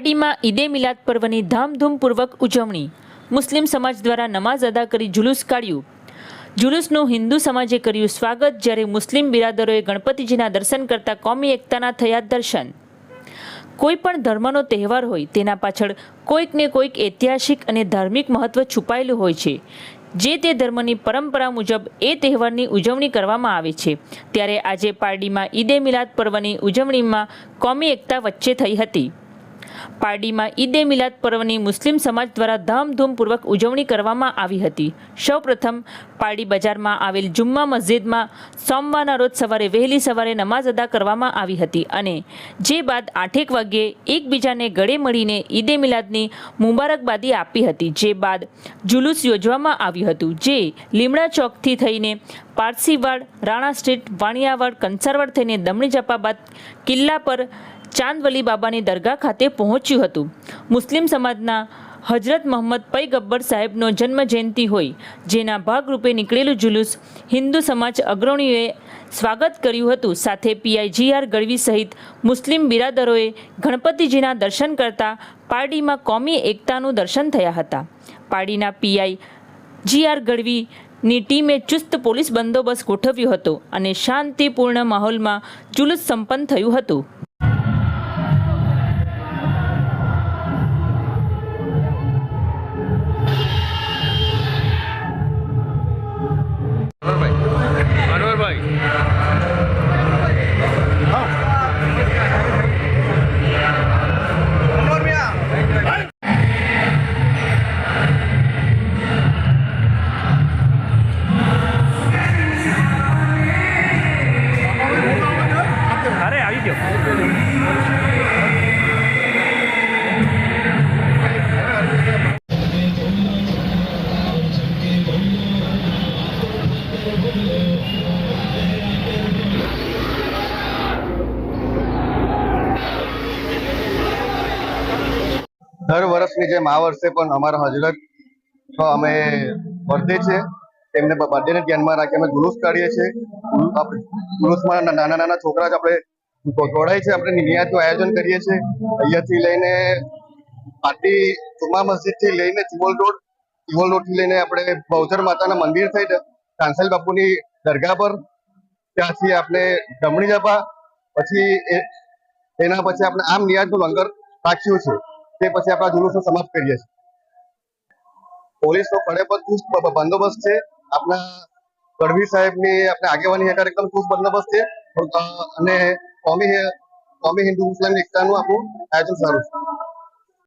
પારડીમાં ઈદે મિલાદ પર્વની ધામધૂમપૂર્વક ઉજવણી. મુસ્લિમ સમાજ દ્વારા નમાઝ અદા કરી જુલુસ કાઢ્યું. જુલુસનું હિન્દુ સમાજે કર્યું સ્વાગત, જ્યારે મુસ્લિમ બિરાદરોએ ગણપતિજીના દર્શન કરતા કોમી એકતાના થયા દર્શન. કોઈ પણ ધર્મનો તહેવાર હોય, તેના પાછળ કોઈકને કોઈક ઐતિહાસિક અને ધાર્મિક મહત્વ છુપાયેલું હોય છે. જે તે ધર્મની પરંપરા મુજબ એ તહેવારની ઉજવણી કરવામાં આવે છે. ત્યારે આજે પારડીમાં ઈદે મિલાદ પર્વની ઉજવણીમાં કોમી એકતા વચ્ચે થઈ હતી. પારડીમાં ઈદે મિલાદ પર્વની મુસ્લિમ સમાજ દ્વારા ધામધૂમપૂર્વક ઉજવણી કરવામાં આવી હતી. સૌપ્રથમ પારડી બજારમાં આવેલ જુમ્મા મસ્જિદમાં સોમવારના રોજ સવારે વહેલી સવારે નમાઝ અદા કરવામાં આવી હતી અને જે બાદ આઠેક વાગ્યે એકબીજાને ગળે મળીને ઈદે મિલાદની મુબારકબાદી આપી હતી. જે બાદ જુલુસ યોજવામાં આવ્યું હતું, જે લીમડા ચોકથી થઈને પારસીવાડ, રાણા સ્ટ્રીટ, વાણિયાવાડ, કંસારવાડ થઈને દમણી જપાબાદ કિલ્લા પર ચાંદવલી બાબાની દરગાહ ખાતે પહોંચ્યું હતું. મુસ્લિમ સમાજના હજરત મોહમ્મદ પૈગબ્બર સાહેબનો જન્મ જયંતિ હોય, જેના ભાગરૂપે નીકળેલું જુલુસ હિન્દુ સમાજ અગ્રણીઓએ સ્વાગત કર્યું હતું. સાથે પીઆઈ જીઆર ગઢવી સહિત મુસ્લિમ બિરાદરોએ ગણપતિજીના દર્શન કરતા પારડીમાં કોમી એકતાનું દર્શન થયા હતા. પારડીના પીઆઈ જીઆર ગઢવીની ટીમે ચુસ્ત પોલીસ બંદોબસ્ત ગોઠવ્યો હતો અને શાંતિપૂર્ણ માહોલમાં જુલુસ સંપન્ન થયું હતું. દર વર્ષની જેમ આ વર્ષે પણ અમારા હજરત અમે વર્ધે છે. તેમને બર્થડેને ધ્યાનમાં રાખી અમે જુલુસ કાઢીએ છીએ. જુલુસમાં નાના નાના છોકરા જ આપણે દોડાય છે. આપણે નિયાતનું આયોજન કરીએ છીએ. અહીંયાથી લઈને પાટી જુમા મસ્જિદથી લઈને ચિમોલ રોડ ચિમોલ રોડથી લઈને આપણે બહુચર માતાના મંદિર થઈ કાંસલ બાપુની દરગાહ પર. ત્યાંથી આપણે દમણી જપા પછી એના પછી આપણે આમ નિયાજનું લંગર રાખ્યું છે. તે પછી આપણા જુલુસનો સમાપ્ત કરીએ છીએ. પોલીસનો ખડે પર ચુસ્ત બંદોબસ્ત છે. આપણા ગઢવી સાહેબની આપણે આગેવાની હેઠળ એકદમ ચુસ્ત બંદોબસ્ત છે. અને કોમી કોમી હિન્દુ મુસ્લિમ એકતાનું આપણું આયોજન સારું છે.